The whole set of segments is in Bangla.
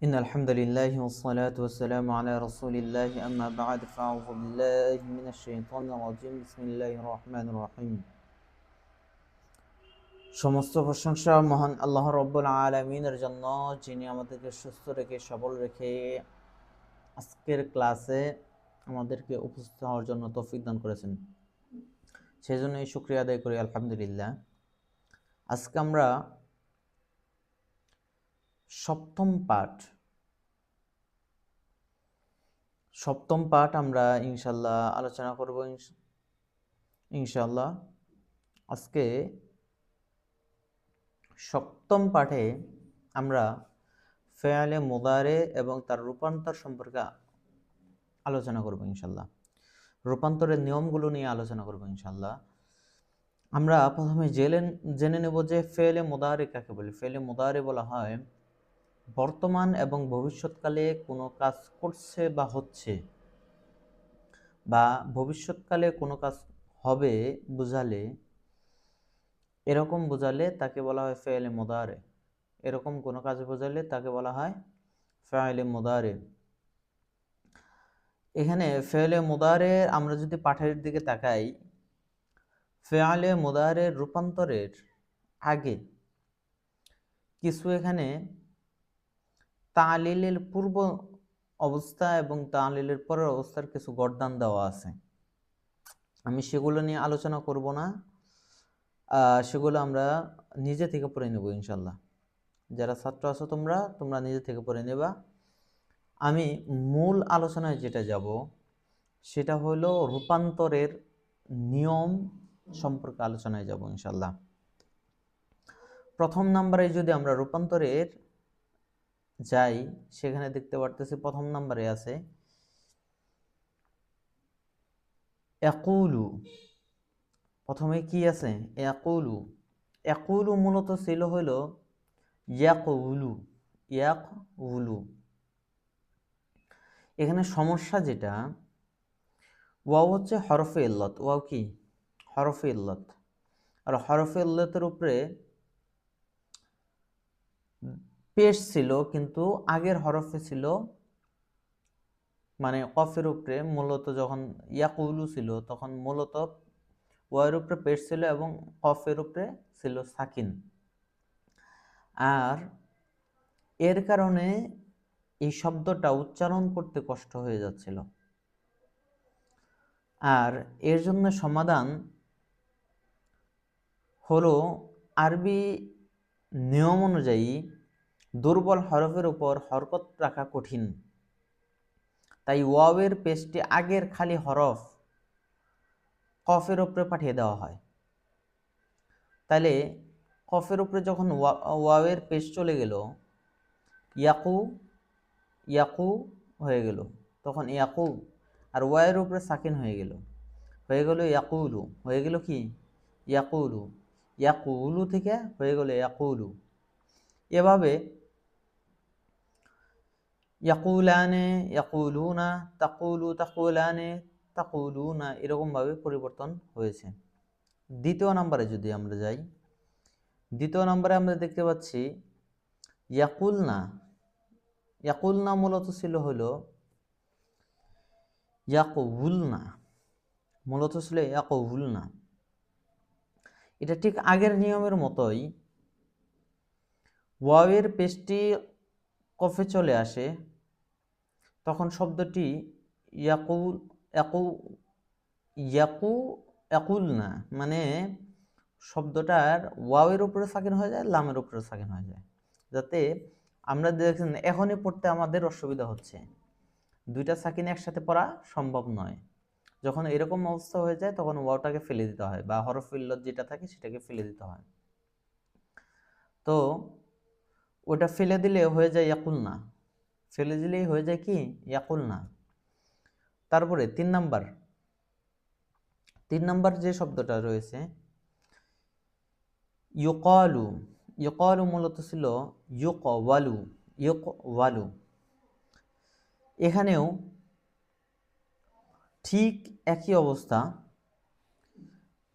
إن الحمد لله والصلاة والسلام على رسول الله أما بعد فأعوذ بالله من الشيطان الرجيم بسم الله الرحمن الرحيم সমস্ত প্রশংসা মহান আল্লাহ রব্বুল আলমিনের জন্য যিনি আমাদেরকে সুস্থ রেখে সবল রেখে আজকের ক্লাসে আমাদেরকে উপস্থিত হওয়ার জন্য তৌফিক দান করেছেন সেই জন্যই শুক্রিয়া আদায় করি আলহামদুলিল্লাহ আজকে আমরা সপ্তম পাঠ। সপ্তম পাঠ আমরা ইনশাল্লাহ আলোচনা করব ইনশ- ইনশাল্লাহ আজকে সপ্তম পাঠে আমরা ফেয়ালে মোদারে এবং তার রূপান্তর সম্পর্কে আলোচনা করব ইনশাল্লাহ রূপান্তরের নিয়মগুলো নিয়ে আলোচনা করব ইনশাল্লাহ আমরা প্রথমে জেনে জেনে নেব যে ফেলে মোদারে কাকে বলে। ফেলে মোদারে বলা হয় বর্তমান এবং ভবিষ্যৎকালে কোনো কাজ করছে বা হচ্ছে? বা ভবিষ্যৎকালে কোনো কাজ হবে বোঝালে, এরকম বোঝালে তাকে বলা হয় ফেলে মোদারে। এরকম কোনো কাজ বোঝালে তাকে বলা হয় ফেলে মোদারে। এখানে ফেলে মোদারে আমরা যদি পাঠের দিকে তাকাই ফেয়ালে মোদারের রূপান্তরের আগে কিছু এখানে তালিলের পূর্ব অবস্থা এবং তালিলের পরের অবস্থার কিছু গরদান দেওয়া আছে। আমি সেগুলো নিয়ে আলোচনা করব না। সেগুলো আমরা নিজে থেকে পড়ে নেব ইনশাল্লাহ যারা ছাত্র আছো তোমরা তোমরা নিজে থেকে পড়ে নেবা। আমি মূল আলোচনায় যেটা যাব, সেটা হলো রূপান্তরের নিয়ম সম্পর্কে আলোচনায় যাব ইনশাল্লাহ প্রথম নাম্বারে যদি আমরা রূপান্তরের যাই, সেখানে দেখতে পারতেছি প্রথম নাম্বারে আছে, একুলু। প্রথমে কি আছে? একুলু। একুলু মূলত ছিল হলো ইয়াকুলু ইয়াকুলু। এখানে সমস্যা যেটা, ওয়াও হচ্ছে হরফে ইল্লত। ওয়াও কি? হরফে ইল্লত। আর হরফে ইল্লতের উপরে পেশ ছিল, কিন্তু আগের হরফে ছিল মানে কফের উপরে মূলত যখন ইয়াকুলু ছিল, তখন মূলত ওয়ের উপরে পেশ ছিল এবং কফের উপরে ছিল সাকিন। আর এর কারণে এই শব্দটা উচ্চারণ করতে কষ্ট হয়ে যাচ্ছিল। আর এর জন্য সমাধান হলো আরবি নিয়ম অনুযায়ী দুর্বল হরফের উপর হরকত রাখা কঠিন। তাই ওয়াওয়ের পেজটি আগের খালি হরফ কফের উপরে পাঠিয়ে দেওয়া হয়। তাহলে কফের উপরে যখন ওয়া- ওয়াওয়ের পেজ চলে গেল, ইয়াকু ইয়াকু হয়ে গেল। তখন ইয়াকু আর ওয়াইয়ের উপরে সাকিন হয়ে গেল। হয়ে গেল ইয়াকুলু। হয়ে গেল কি? ইয়াকুলু। ইয়াকুলু থেকে হয়ে গেল ইয়াকুলু। এভাবে ইয়াকুলানে, ইয়াকুলুনা, তাকুলু, তাকুলানে, তাকুলুনা এরকমভাবে পরিবর্তন হয়েছে। দ্বিতীয় নম্বরে যদি আমরা যাই, দ্বিতীয় নম্বরে আমরা দেখতে পাচ্ছি, ইয়াকুলনা ইয়াকুলনা মূলত ছিল হলো ইয়াকুলনা মূলত ছিল ইয়াকুলনা এটা ঠিক আগের নিয়মের মতোই, ওয়াওয়ের পেশটি কফে চলে আসে, তখন শব্দটি ইয়াকুল ইয়াকু ইয়াকু ইয়াকুল না মানে শব্দটার ওয়াওয়ের উপরে সাকিন হয়ে যায়, লামের উপরে সাকিন হয়ে যায়। যাতে আমরা দেখছেন এখনই পড়তে আমাদের অসুবিধা হচ্ছে। দুইটা সাকিন একসাথে পড়া সম্ভব নয়। যখন এরকম অবস্থা হয়ে যায়, তখন ওয়াওটাকে ফেলে দিতে হয় বা হরফ ইল্লত যেটা থাকে, সেটাকে ফেলে দিতে হয়। তো ওটা ফেলে দিলে হয়ে যায় ইয়াকুল না ফেলে দিলেই হয়ে যায় কি? ইয়াকুল না তারপরে তিন নাম্বার। তিন নাম্বার যে শব্দটা রয়েছে, ইউকলু। ইউকলু মূলত ছিল ইউক ওয়ালু ইউক ওয়ালু এখানেও ঠিক একই অবস্থা।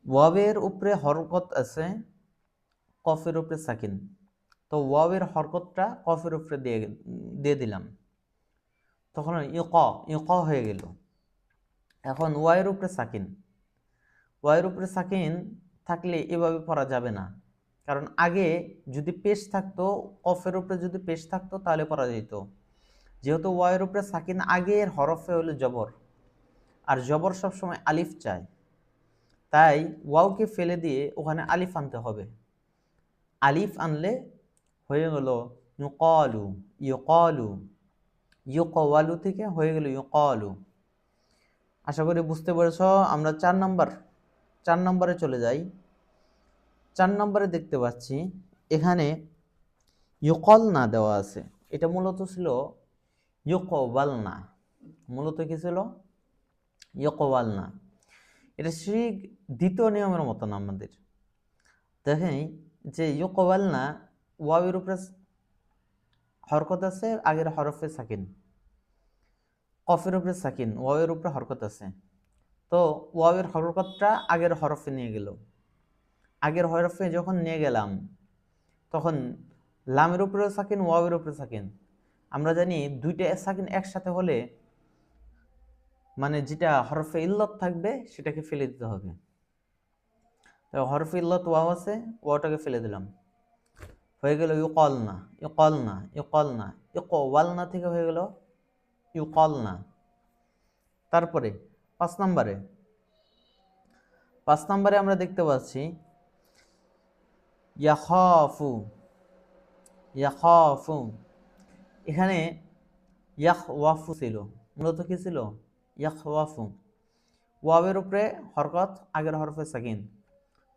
ওয়াবের উপরে হরকত আছে, কফের উপরে সাকিন। তো ওয়াওয়ের হরকতটা কফের উপরে দিয়ে দিয়ে দিলাম। তখন ইক ইক হয়ে গেল। এখন ওয়াইয়ের উপরে সাকিন। ওয়াইয়ের উপরে সাকিন থাকলে এভাবে পড়া যাবে না। কারণ আগে যদি পেশ থাকতো, কফের উপরে যদি পেশ থাকতো, তাহলে পড়া যেত। যেহেতু ওয়াইয়ের উপরে সাকিন আগের হরফে হলো জবর, আর জবর সবসময় আলিফ চায়। তাই ওয়াওকে ফেলে দিয়ে ওখানে আলিফ আনতে হবে। আলিফ আনলে হয়ে গেল ইউকলু ইউকলু, ইউকওয়ালু থেকে হয়ে গেল ইউকলু। আশা করি বুঝতে পেরেছ, আমরা চার নাম্বার, চার নম্বরে চলে যাই। চার নম্বরে দেখতে পাচ্ছি, এখানে ইউকল না দেওয়া আছে। এটা মূলত ছিল ইউকওয়াল না মূলত কি ছিল? ইউকওয়াল না এটা ঠিক দ্বিতীয় নিয়মের মতন আমাদের। দেখেন, যে ইউকওয়াল না ওয়াবের উপরে হরকত আছে, আগের হরফে সাকিন। কফের উপরে সাকিন ওয়াবের উপরে হরকত আছে। তো ওয়াবের হরকতটা আগের হরফে নিয়ে গেল। আগের হরফে যখন নিয়ে গেলাম, তখন লামের উপরে সাকিন ওয়াবের উপরে সাকিন। আমরা জানি দুইটা সাকিন একসাথে হলে মানে যেটা হরফে ইল্লত থাকবে, সেটাকে ফেলে দিতে হবে। তো হরফে ইল্লত, ওয়াও আছে ওয়াটাকে ফেলে দিলাম। হয়ে গেল ইউকল না ইউকল না থেকে হয়ে গেল ইউকল না তারপরে পাঁচ নম্বরে পাঁচ নম্বরে আমরা দেখতে পাচ্ছি, ইয়াখফু ইয়াখফু। এখানে ইয়াখ ওয়াফু ছিল। মূলত কি ছিল? ইয়াখ ওয়াফু ওয়াবের উপরে হরকত, আগের হরফে সাকিন।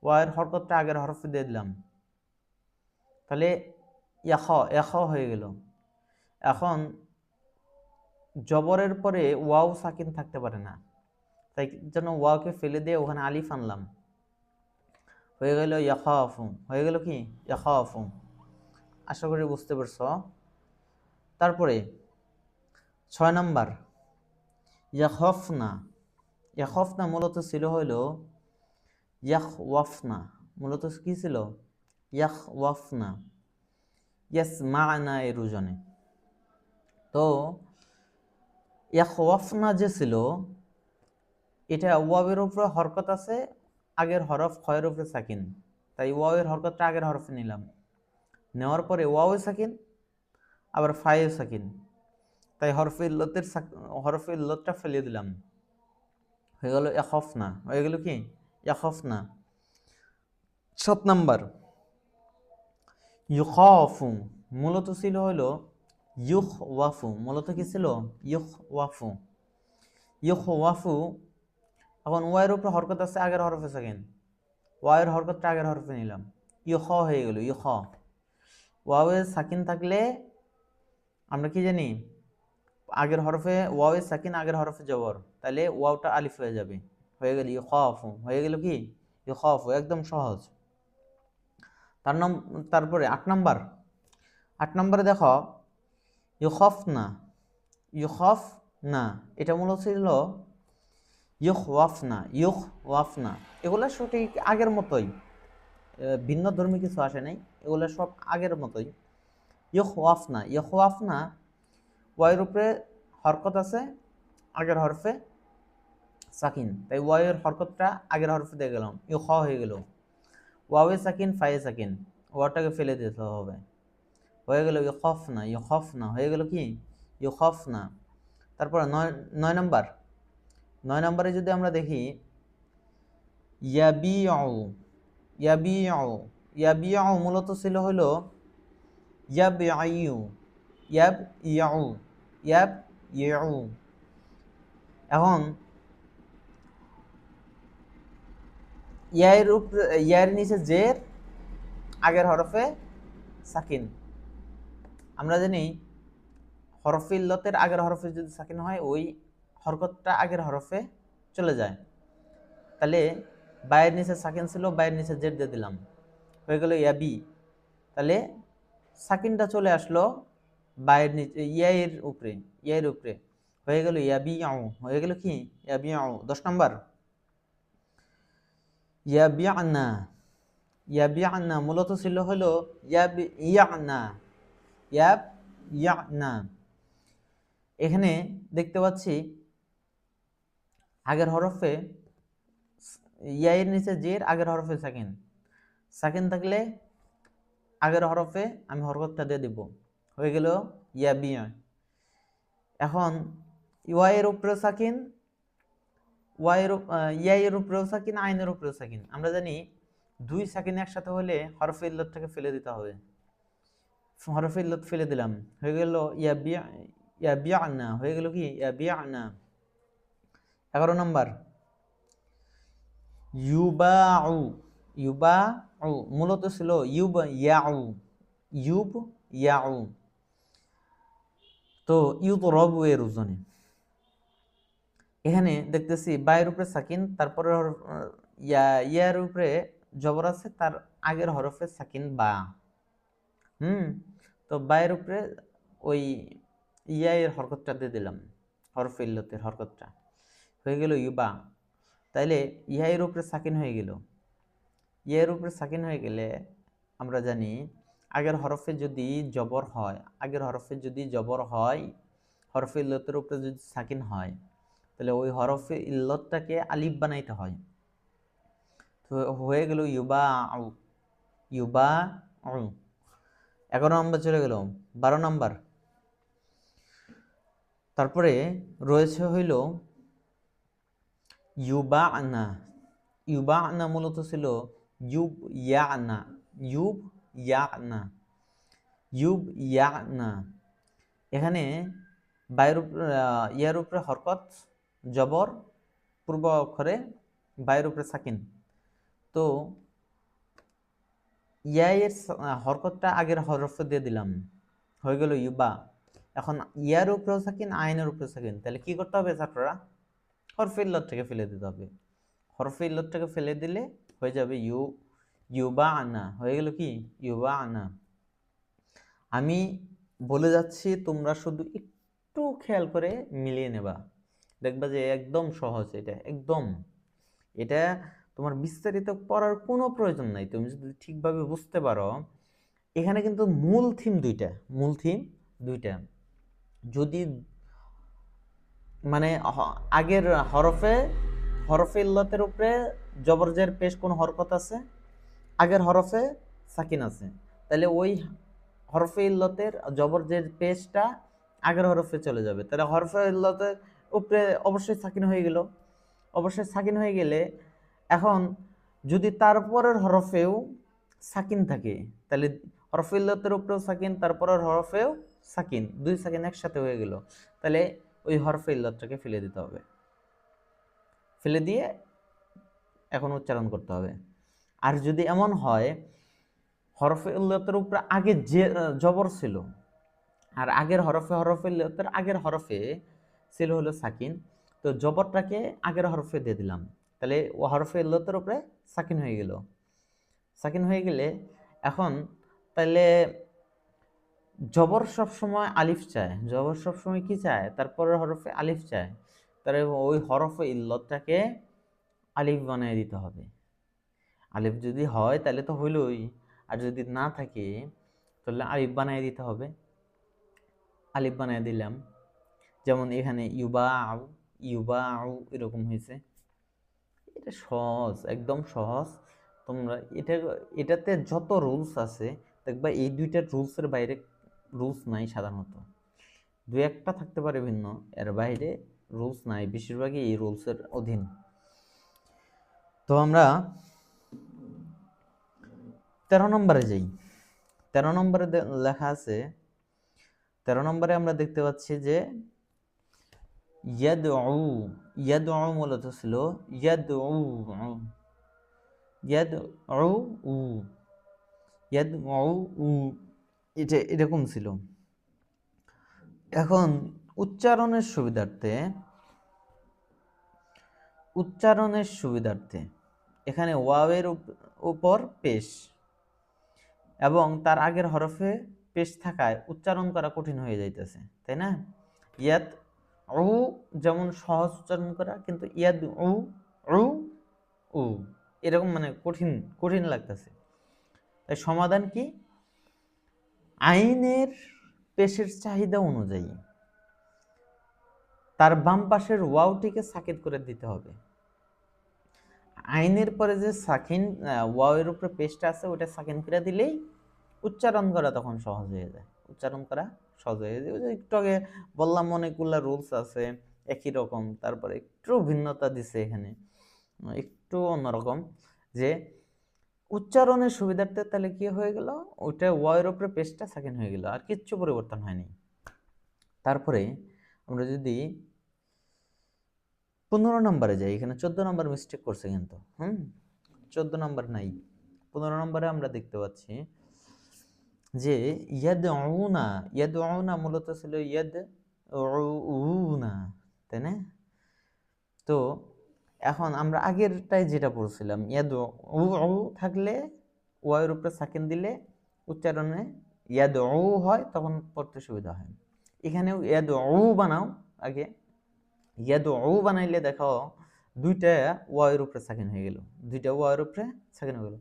ওয়াবের হরকতটা আগের হরফে দিয়ে দিলাম। তাহলে ইয়াখ এখ হয়ে গেল। এখন জবরের পরে ওয়াও সাকিন থাকতে পারে না। তাই যেন ওয়াওকে ফেলে দিয়ে ওখানে আলিফ আনলাম। হয়ে গেল ইয়াখাফু। হয়ে গেল কি? ইয়াখাফু। আশা করি বুঝতে পারছ। তারপরে ছয় নাম্বার, ইয়াখফনা। ইয়াখফনা মূলত ছিল হইল ইয়াখ ওয়াফনা মূলত কী ছিল? ইয়াখ ওয়াফনা ইয়াস তো ইয়াখ ওয়াফনা যে ছিল, এটা ওয়াবের উপরে হরকত আছে, আগের হরফ খয়ের উপরে সাকিন। তাই ওয়াবের হরকতটা আগের হরফে নিলাম। নেওয়ার পরে ওয়াও সাকিন, আবার ফায়ে সাকিন। তাই হরফে ইল্লতের হরফে ইল্লতটা ফেলে দিলাম। হয়ে গেল এখফ না হয়ে গেল কি? এখফ না সাত নাম্বার। ইউখফু মূলত ছিল হলো ইউখ ওয়াফু মূলত কি ছিল? ইউখ ওয়াফু ইউখ ওয়াফু এখন ওয়ের উপরে হরকত আছে, আগের হরফে সেকেন্ড। ওয়াইয়ের হরকতটা আগের হরফে নিলাম। ইউ খ হয়ে গেল ইউ খ ওয়াওয়ে সাকিন থাকলে আমরা কি জানি? আগের হরফে ওয়াওয়ে সাকিন, আগের হরফে জবর। তাহলে ওয়াওটা আলিফ হয়ে যাবে। হয়ে গেল ইউ খফু হয়ে গেল কি? ইউ খফু একদম সহজ। তার নাম, তারপরে আট নম্বর। আট নম্বরে দেখো ইউ খফ না ইউ খফ না এটা মূলত ছিল ইউখ ওয়াফনা ইউখ ওয়াফনা এগুলো সঠিক আগের মতোই। ভিন্ন ধর্মী কিছু আসে নাই। এগুলো সব আগের মতোই। ইউখ ওয়াফনা ইউখ ওয়াফনা ওয়াইয়ের উপরে হরকত আছে, আগের হরফে সাকিন। তাই ওয়াইয়ের হরকতটা আগের হরফে দিয়ে গেলাম। ইউ খ হয়ে গেল। ওয়াওয়ে সাকিন ফায়ে সাকিন। ওয়াটাকে ফেলে দিতে হবে। হয়ে গেল ইউ খফ না ইউ খফ না হয়ে গেল কি? ইউ খফ না তারপর নয় নয় নম্বর। নয় নম্বরে যদি আমরা দেখি ইয়াবিউ ইয়াবিউ মূলত ছিল হলো ইয়াব ইউ ইয়াব ইয়াউ ইয়াব ইউ এখন ইয়ার উপরে ইয়ার নিচে জের, আগের হরফে সাকিন। আমরা জানি হরফিল্লতের আগের হরফে যদি সাকিন হয়, ওই হরকতটা আগের হরফে চলে যায়। তাহলে বায়ের নিচে সাকিন ছিল, বায়ের নিচে জের দিয়ে দিলাম। হয়ে গেল ইয়াবি তাহলে সাকিনটা চলে আসলো বায়ের নিচে ইয়াইয়ের উপরে ইয়াইয়ের উপরে। হয়ে গেল ইয়াবি আউ। হয়ে গেল কি? ইয়াবি আউ। দশ নম্বর। ইয়াবি আনা ইয়াবিয়ানা মূলত ছিল হলো ইয়াব এখানে দেখতে পাচ্ছি আগের হরফে ইয়ায়ের নিচে জের, আগের হরফে সাকিন। সাকিন থাকলে আগের হরফে আমি হরকতটা দিয়ে দিব। হয়ে গেল ইয়া বিয়া এখন ওয়াইয়ের উপরে সাকিন ওয়াইয়ের ইয়াইয়ের উপরেও সাকিন আইনের উপরেও সাকিন আমরা জানি দুই সাকিন একসাথে হলে হরফে ইল্লতটাকে ফেলে দিতে হবে। হরফে ইল্লত ফেলে দিলাম। হয়ে গেল ইয়া বিয়া ইয়া বিয়া না হয়ে গেল কি? ইয়া বিয়া না এগারো নম্বর। ইউবাউ ইউবাউ মূলত ছিল ইউব, ইয়াউ ইউব, ইয়াউ। তো ইউব রবু এর ওজনে এখানে দেখতেছি বায়ের উপরে সাকিন, তারপরে ইয়া, ইয়ার উপরে জবর আছে, তার আগের হরফে সাকিন বা। হুম, তো বায়ের উপরে ওই ইয়া এর হরকতটা দিয়ে দিলাম, হরফ ইল্লতের হরকতটা। হয়ে গেল ইউবা তাইলে ইহাইয়ের উপরে সাকিন হয়ে গেল। ইয়ের উপরে সাকিন হয়ে গেলে আমরা জানি আগের হরফে যদি জবর হয়, আগের হরফে যদি জবর হয়, হরফে ইল্লতের উপরে যদি সাকিন হয় তাহলে ওই হরফে ইল্লতটাকে আলিফ বানাইতে হয়। তো হয়ে গেল ইউবা ইউবা এগারো নম্বর চলে গেল, বারো নম্বর। তারপরে রয়েছে হইল ইউবা আনা ইউবা আনা মূলত ছিল ইউব ইয়া আনা ইউব ইয়া আনা ইউব ইয়া আনা এখানে বায়ুর ইয়ার উপরে হরকত জবর পূর্ব অক্ষরে বায়ুর উপরে সাকিন। তো আহ, হরকতটা আগের হরফে দিয়ে দিলাম। হয়ে গেল ইউবা এখন ইয়ার উপরেও সাকিন আইনের উপরে সাকিন। তাহলে কি করতে হবে ছাত্ররা? হরফে থেকে ফেলে দিতে হবে। হরফে ইল্লতটাকে ফেলে দিলে হয়ে যাবে ইউ ইউবা আনা। হয়ে গেল কি? ইউবা আনা। আমি বলে যাচ্ছি তোমরা শুধু একটু খেয়াল করে মিলিয়ে নেবা। দেখবা যে একদম সহজ এটা, একদম। এটা তোমার বিস্তারিত পড়ার কোনো প্রয়োজন নাই। তুমি যদি ঠিকভাবে বুঝতে পারো, এখানে কিন্তু মূল থিম দুইটা, মূল থিম দুইটা। যদি মানে আগের হরফে হরফে ইল্লতের উপরে জবরজের পেশ কোন হরকত আছে? আগের হরফে সাকিন আছে। তাহলে ওই হরফে ইল্লতের জবরজের পেশটা আগের হরফে চলে যাবে। তাহলে হরফে ইল্লতের উপরে অবশ্যই সাকিন হয়ে গেল। অবশ্যই সাকিন হয়ে গেলে এখন যদি তারপরের হরফেও সাকিন থাকে, তাহলে হরফে ইল্লতের উপরেও সাকিন তারপরের হরফেও সাকিন, দুই সাকিন একসাথে হয়ে গেল। তাহলে ওই হরফে ইল্লতটাকে ফেলে দিতে হবে। ফেলে দিয়ে এখন উচ্চারণ করতে হবে। আর যদি এমন হয় হরফে ইল্লতের উপরে আগে যে জবর ছিল, আর আগের হরফে হরফে ইল্লতের আগের হরফে ছিল হলো সাকিন। তো জবরটাকে আগের হরফে দিয়ে দিলাম। তাহলে ও হরফে ইল্লতের উপরে সাকিন হয়ে গেল। সাকিন হয়ে গেলে এখন তাহলে জবর সব সময় আলিফ চায়। জবর সব সময় কি চায়? তারপরের হরফে আলিফ চায়। তাহলে ওই হরফে ইল্লতটাকে আলিফ বানিয়ে দিতে হবে। আলিফ যদি হয় তাহলে তো হইলই। আর যদি না থাকে তাহলে আলিফ বানিয়ে দিতে হবে। আলিফ বানিয়ে দিলাম। যেমন এখানে ইউবা আউ ইউবা আউ এরকম হয়েছে। এটা সহজ, একদম সহজ। তোমরা এটা, এটাতে যত রুলস আছে, দেখবা এই দুইটা রুলসের বাইরে রুলস নাই সাধারণত। দু একটা থাকতে পারে ভিন্ন, এর বাইরে রুলস নাই, বেশিরভাগই এই রুলসের অধীন। তো আমরা তেরো নম্বরে যাই। তেরো নম্বরে লেখা আছে, তেরো নম্বরে আমরা দেখতে পাচ্ছি যে ইয়াদ ইয়াদ মূলত ছিল ইয়াদ ইয়াদ উ ইয়াদ উ এটা এরকম ছিল। এখন উচ্চারণের সুবিধার্থে উচ্চারণের সুবিধার্থে, এখানে ওয়াওয়ের উপ- উপর পেশ এবং তার আগের হরফে পেশ থাকায় উচ্চারণ করা কঠিন হয়ে যাইতেছে, তাই না? ইয়াদ উ যেমন সহজ উচ্চারণ করা, কিন্তু ইয়াদ উ উ উ এরকম মানে কঠিন কঠিন লাগতেছে। তাই সমাধান কি? আইনের পেশের চাহিদা অনুযায়ী। তার বাম পাশের ওয়াওটিকে সাকিন করে দিতে হবে। আইনের পরে যে সাকিন ওয়াওয়ের উপরে পেস্টটা আছে ওটা সাকিন করে দিলেই উচ্চারণ করা তখন সহজ হয়ে যায়। উচ্চারণ করা সহজ আগে বললাম অনেকগুলা রুলস আছে, একই রকম, তারপরে একটু ভিন্নতা দিছে এখানে। একটু অন্যরকম, যে উচ্চারণের সুবিধার্থে তাহলে কি হয়ে গেল? ওইটা ওয়ের উপরে পেস্টটা সেকেন্ড হয়ে গেল, আর কিচ্ছু পরিবর্তন হয়নি। তারপরে আমরা যদি পনেরো নম্বরে যাই, এখানে চোদ্দ নম্বর মিস্টেক করছে কিন্তু, হুম? চোদ্দ নম্বর নাই। পনেরো নম্বরে আমরা দেখতে পাচ্ছি যে ইয়াদ না ইয়াদ না মূলত ছিল ইয়াদ না তাই না? তো এখন আমরা আগেরটাই যেটা পড়ছিলাম ইয়াদ উ থাকলে ওয়ের উপরে সাকিন দিলে উচ্চারণে ইয়াদ উ হয়, তখন পড়তে সুবিধা হয়। এখানেও ইয়াদ উ বানাও, আগে ইয়াদ উ বানাইলে দেখো দুইটা ওয়ের উপরে সাকিন হয়ে গেল, দুইটা ওয়ের উপরে সাকিন হয়ে গেল।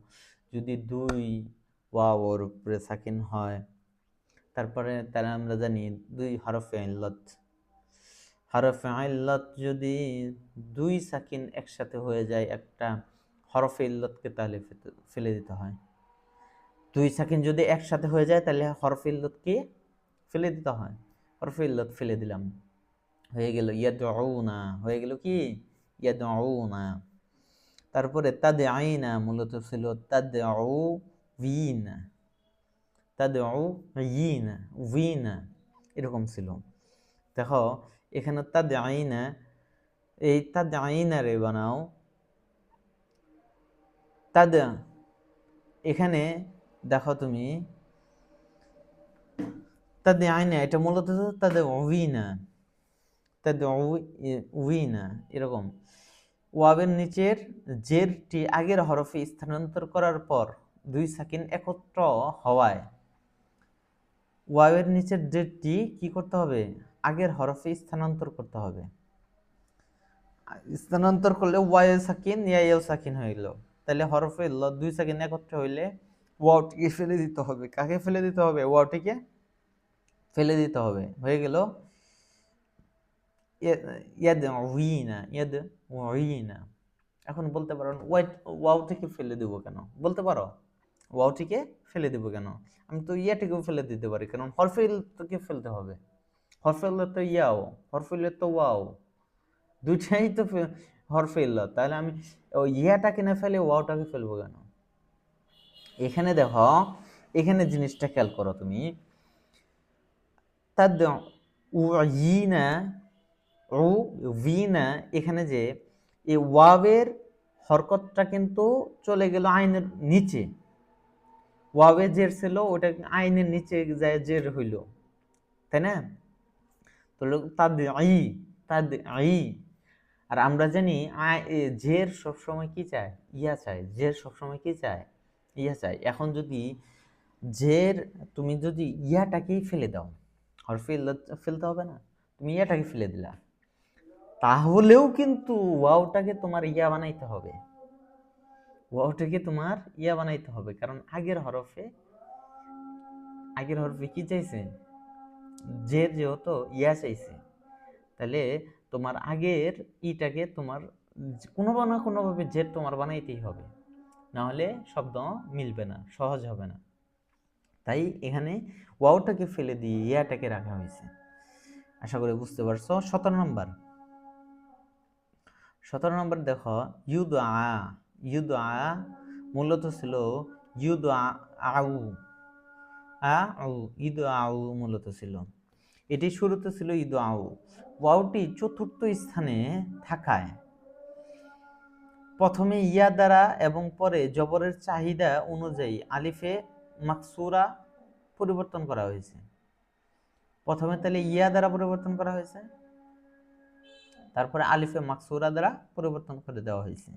যদি দুই ওয়াওর উপরে সাকিন হয়। তারপরে তারা আমরা জানি দুই হরফে ইল্লত হরফে ইল্লত যদি দুই সাকিন একসাথে হয়ে যায়, একটা হরফে ইল্লতকে তাহলে ফেলে দিতে হয়। দুই সাকিন যদি একসাথে হয়ে যায়, তাহলে হরফে ইল্লতকে ফেলে দিতে হয়। হরফে ইল্লত ফেলে দিলাম। হয়ে গেল ইয়াদ না হয়ে গেল কি? ইয়াদ না তারপরে তাদে আইনা মূলত ছিল তাদে উইনা তাদে ইনা উইনা এরকম ছিল। দেখো, এখানে তাদে আইনা এই তাদে আইনা রে বানাও। তাদে এখানে দেখো তুমি। তাদের আইনা এটা মূলত তাদের উইনা তাদের উইনা এরকম। ওয়াবের নিচের জেরটি আগের হরফে স্থানান্তর করার পর দুই সাকিন একত্র হওয়ায়। ওয়াবের নিচের ডেটটি কি করতে হবে? আগের হরফে স্থানান্তর করতে হবে। স্থানান্তর করলে ওয়াই সাকিন ইয়াইও সাকিন গেল। তাহলে হরফে ল, দুই সাকিন একত্র হইলে ওয়াওটিকে ফেলে দিতে হবে। কাকে ফেলে দিতে হবে? ওয়াওটিকে ফেলে দিতে হবে। হয়ে গেল। উইনা এখন বলতে পারো, ওয়াইট ওয়াওটিকে ফেলে দেবো কেন? বলতে পারো? ওয়াওটিকে ফেলে দেবো কেন? আমি তো ইয়াটিকেও ফেলে দিতে পারি, কারণ হরফিল ফেলতে হবে। হরফিল তো ইয়াও হরফিল তো ওয়াও। দুইটাই তো হরফিল তাহলে আমি ওই ইয়াটাকে না ফেলে ওয়াওটাকে ফেলব কেন? এখানে দেখো, এখানে জিনিসটা খেয়াল করো তুমি। তার উ উইনা এখানে যে এই ওয়াবের হরকতটা কিন্তু চলে গেল আইনের নিচে। ওয়াবে জের ছিল, ওটা আইনের নিচে যায় জের হইল। তাই না? তো তাদ আই তাদ আই আর আমরা জানি জের সবসময় কি চায়? ইয়া চায়। জের সবসময় কি চায়? ইয়া চায়। এখন যদি জের, তুমি যদি ইয়াটাকেই ফেলে দাও, আর ফেল ফেলতে হবে না, তুমি ইয়াটাকে ফেলে দিলা, তাহলেও কিন্তু ওয়াওটাকে তোমার ইয়া বানাইতে হবে। ওয়াওটাকে তোমার ইয়া বানাইতে হবে। কারণ আগের হরফে আগের হরফে কি চাইছে? জের যেহেতু ইয়া চাইছে, তাহলে তোমার আগের ইটাকে তোমার কোনো না কোনোভাবে জের তোমার বানাইতেই হবে। নাহলে শব্দ মিলবে না, সহজ হবে না। তাই এখানে ওয়াওটাকে ফেলে দিয়ে ইয়াটাকে রাখা হয়েছে। আশা করি বুঝতে পারছ। সতেরো নম্বর সতেরো নম্বর দেখো ইউদ আ ইউদ আ মূলত ছিল ইউদ আউ আ আউ ঈদ আউ মূলত ছিল এটি শুরুতে ছিল ঈদ আউ ওয়াওটি চতুর্থ স্থানে থাকায় প্রথমে ইয়া দ্বারা এবং পরে জবরের চাহিদা অনুযায়ী আলিফে মাকসুরা পরিবর্তন করা হয়েছে প্রথমে তাহলে ইয়া দ্বারা পরিবর্তন করা হয়েছে তারপরে আলিফে মাকসুরা দ্বারা পরিবর্তন করে দেওয়া হয়েছে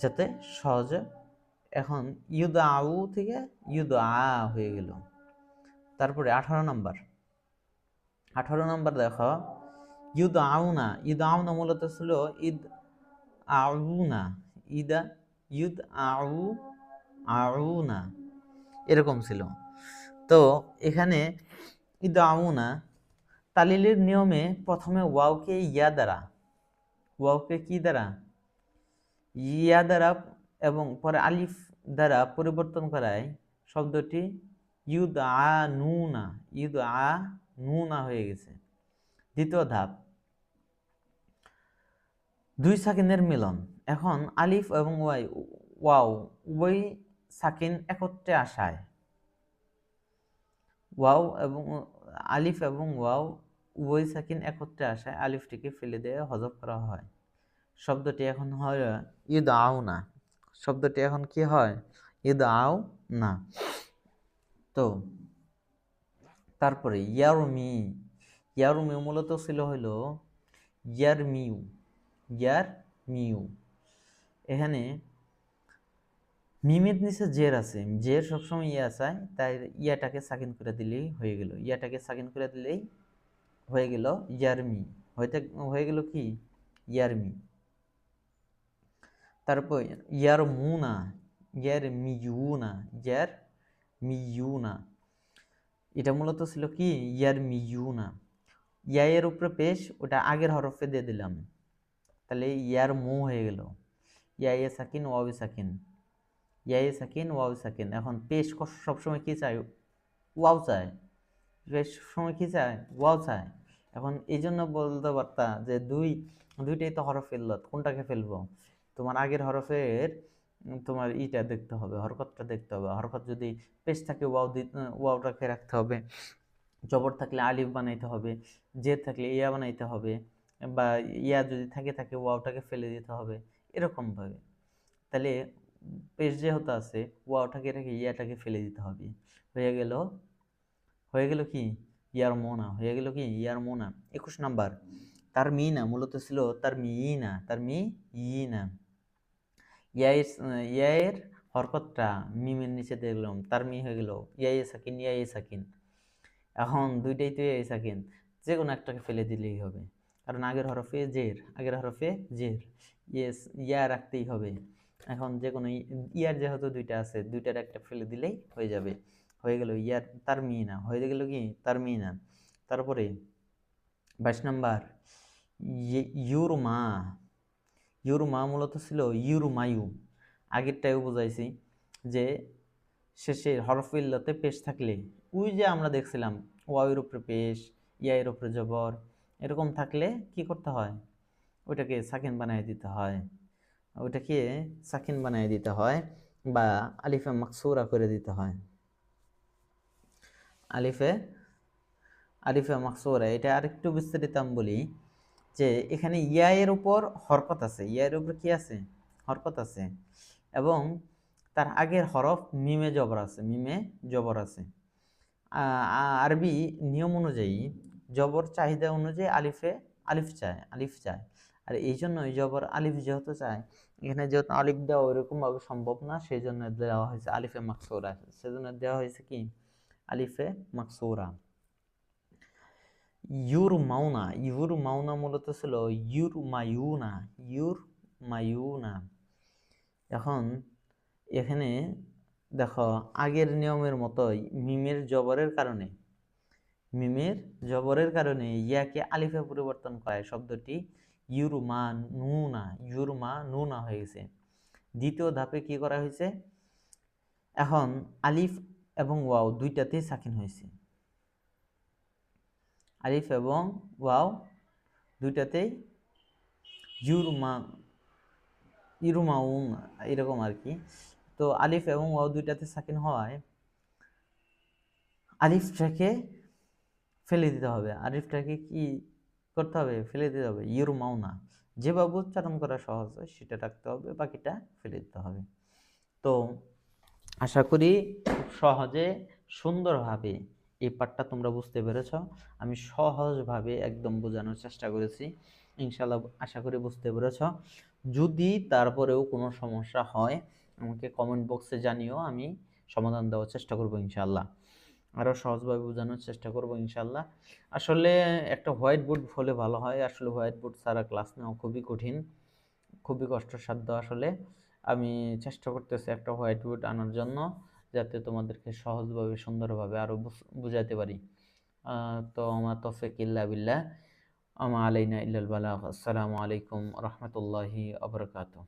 যাতে সহজে এখন ইউদ আউ থেকে ইউদ আ হয়ে গেল। তারপরে আঠারো নম্বর। আঠারো নম্বর দেখো ইউদ আউনা ইদ আউনা মূলত ছিল ঈদ আউনা ইদা ইউদ আউ, আউনা, এরকম ছিল। তো এখানে ইদ আউনা তালিলের নিয়মে প্রথমে ওয়াওকে ইয়া দ্বারা ওয়াওকে কি দ্বারা? ইয়া দ্বারা এবং পরে আলিফ দ্বারা পরিবর্তন করায় শব্দটি ইউদ আ নুনা ইউদ আ নুনা হয়ে গেছে। দ্বিতীয় ধাপ। দুই সাকিনের মিলন। এখন আলিফ এবং ওয়াই, ওয়াও, উভয় সাকিন একত্রে আসায়। ওয়াও এবং আলিফ এবং ওয়াও উভয় সাকিন একত্রে আসায়, আলিফটিকে ফেলে দিয়ে হজব করা হয়। শব্দটি এখন হয় ঈদ আও না। শব্দটি এখন কি হয়? ঈদ আও না। তো তারপরে ইয়ারমি। ইয়ারমি মূলত ছিল হইল ইয়ার মিউ ইয়ার মিউ এখানে মিমের নিচে জের আছে। জের সবসময় ইয়া চায়, তাই ইয়াটাকে সাকিন করে দিলেই হয়ে গেল। ইয়াটাকে সাকিন করে দিলেই হয়ে গেল ইয়ারমি। হইতে হয়ে গেল কি? ইয়ারমি। তারপর ইয়ার মুনা ইয়ার মিউনা ইয়ার মিউনা এটা মূলত ছিল কি ইয়ার মিউনা ইয়ার উপরে পেশ ওটা আগের হরফে দিয়ে দিলাম তাহলে ইয়ার মু হয়ে গেল ইয়া সাকিন ওয়াবি সাকিন ইয়া সাকিন ওয়াবি সাকিন এখন পেশ সবসময় কি চাই ওয়াও চায় পেশ সময় কি চায় ওয়াও চায় এখন এই জন্য বলতে পারতা যে দুই দুইটাই তো হরফ ফেললত কোনটাকে ফেলব তোমার আগের হরফের তোমার ইটা দেখতে হবে, হরকতটা দেখতে হবে। হরকত যদি পেশ থাকে, ওয়াও ওয়াওটাকে রাখতে হবে। জবর থাকলে আলিফ বানাইতে হবে জের থাকলে ইয়া বানাইতে হবে, বা ইয়া যদি থাকে থাকে ওয়াওটাকে ফেলে দিতে হবে, এরকমভাবে। তাহলে পেশ যেহেতু আছে, ওয়াওটাকে রেখে ইয়াটাকে ফেলে দিতে হবে। হয়ে গেল হয়ে গেল কি? ইয়ার মোনা, হয়ে গেল কি? ইয়ার মোনা। একুশ নাম্বার। তার মি না মূলত ছিল তার মি না তার মি ই না ইয়ায়ের হরকতটা মিমের নিচে দেখলাম তার মি হয়ে গেল ইয়াই সাকিন ইয়াই সাকিন। এখন দুইটাই তো ইয়াই সাকিন যে কোনো একটাকে ফেলে দিলেই হবে। কারণ আগের হরফে জের, আগের হরফে জের, ইয়েস, ইয়া রাখতেই হবে। এখন যে কোনো ইয়ার যেহেতু দুইটা আছে, দুইটার একটা ফেলে দিলেই হয়ে যাবে। হয়ে গেল ইয়ার, তার মি না, হয়ে গেল কি, তার মি না। তারপরে বাইশ নাম্বার ইউরমা ইউরমা মূলত ছিল ইউরমায়ু আগেরটাও বোঝাইছি যে শেষে হরফিল্লাতে পেশ থাকলে ওই যে আমরা দেখছিলাম ওয়াইয়ের উপরে পেশ ইয়ায়ের উপরে জবর, এরকম থাকলে কি করতে হয়? ওইটাকে সাকিন বানিয়ে দিতে হয়। ওইটাকে সাকিন বানিয়ে দিতে হয় বা আলিফে মাকসুরা করে দিতে হয়। আলিফে আলিফে মাকসুরা, এটা আরেকটু বিস্তারিত আমি বলি। যে এখানে ইয়ায়ের উপর হরকত আছে। ইয়ায়ের উপর কি আছে? হরকত আছে। এবং তার আগের হরফ মিমে জবর আছে, মিমে জবর আছে। আরবি নিয়ম অনুযায়ী জবর চাহিদা অনুযায়ী আলিফে আলিফ চায় আলিফ চায়। আর এই জন্য জবর আলিফ যেহেতু চায়, এখানে যেহেতু আলিফ দেওয়া ওইরকমভাবে সম্ভব না, সেই জন্য দেওয়া হয়েছে আলিফে মাকসৌরা। সেজন্য দেওয়া হয়েছে কি? আলিফে মাকসৌরা। ইউর মাউনা ইউর মাউনা মূলত ছিল ইউর মায়ুনা ইউর মায়ুনা এখন এখানে দেখো, আগের নিয়মের মতোই মিমের জবরের কারণে, মিমের জবরের কারণে ইয়াকে আলিফে পরিবর্তন করায় শব্দটি ইউরমা নুনা ইউরমা নুনা হয়ে গেছে। দ্বিতীয় ধাপে কি করা হয়েছে? এখন আলিফ এবং ওয়াও দুইটাতেই সাকিন হয়েছে। আলিফ এবং ওয়াও দুইটাতেই ইউরমা, ইরুমাউন এরকম আর কি। তো আলিফ এবং ওয়াও দুইটাতে সাকিন হওয়ায় আলিফটাকে ফেলে দিতে হবে। আলিফটাকে কি করতে হবে? ফেলে দিতে হবে। ইউরমাউনা যেভাবে উচ্চারণ করা সহজ হয় সেটা রাখতে হবে, বাকিটা ফেলে দিতে হবে। তো আশা করি খুব সহজে, সুন্দরভাবে এই পাঠটা তোমরা বুঝতে পেরেছ। আমি সহজভাবে একদম বোঝানোর চেষ্টা করেছি। ইনশাল্লাহ আশা করি বুঝতে পেরেছ। যদি তারপরেও কোনো সমস্যা হয়, আমাকে কমেন্ট বক্সে জানিও, আমি সমাধান দেওয়ার চেষ্টা করব ইনশাল্লাহ আরও সহজভাবে বোঝানোর চেষ্টা করব ইনশাল্লাহ আসলে একটা হোয়াইট বোর্ড হলে ভালো হয়। আসলে হোয়াইট বোর্ড ছাড়া ক্লাস নেওয়া খুবই কঠিন। খুবই কষ্টসাধ্য আসলে। আমি চেষ্টা করতেছি একটা হোয়াইট বোর্ড আনার জন্য। যাতে তোমাদেরকে সহজভাবে, সুন্দরভাবে আরও বুঝাতে পারি। তো আমার তফেক ইল্লা বিল্লাহ। আমা আলাইনা ইল্লাল বালাহ আসসালামু আলাইকুম রহমতুল্লাহি আবরকাতুহ